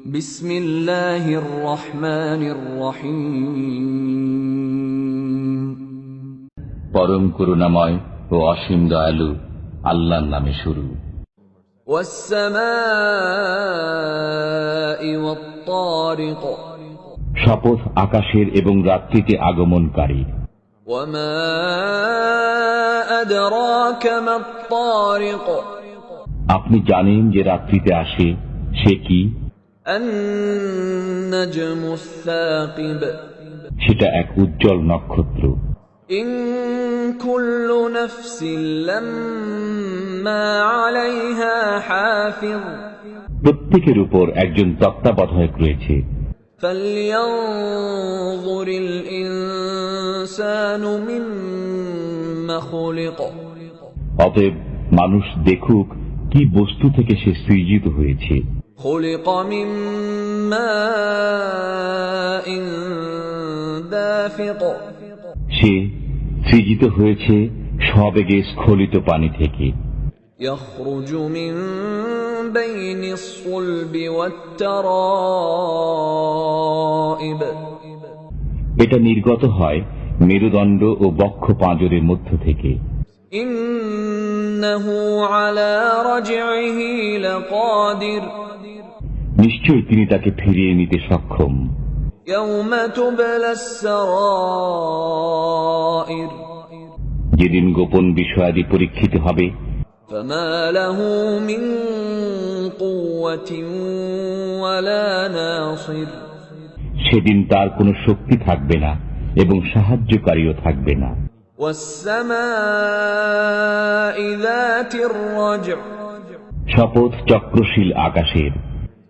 বিসমিল্লাহির রহমানির রহিম পরম করুণাময় ও অসীম দয়ালু আল্লাহর নামে শুরু। শপথ আকাশের এবং রাত্রিতে আগমনকারী। আপনি জানেন যে রাত্রিতে আসে সে কি? সেটা এক উজ্জ্বল নক্ষত্র। প্রত্যেকের উপর একজন তত্ত্বাবধায়ক রয়েছে। অতএব মানুষ দেখুক কি বস্তু থেকে সে সৃজিত হয়েছে। خلق من ماء دافق সে সৃজিত হয়েছে সবেগে স্খলিত পানি থেকে يخرج من بين الصلب والترائب এটা নির্গত হয় মেরুদণ্ড ও বক্ষ পাঁজরের মধ্য থেকে إنه على رجعه لقادر নিশ্চয়ই তিনি তাকে ফিরিয়ে নিতে সক্ষম। যেদিন গোপন বিষয়াদি পরীক্ষিত হবে। সেদিন তার কোনো শক্তি থাকবে না এবং সাহায্যকারীও থাকবে না। শপথ চক্রশীল আকাশের।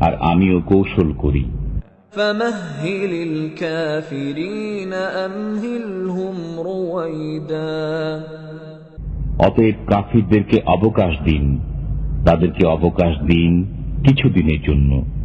আর আমিও কৌশল করি। অতএব কাফিরদেরকে অবকাশ দিন। তাদেরকে অবকাশ দিন কিছুদিনের জন্য।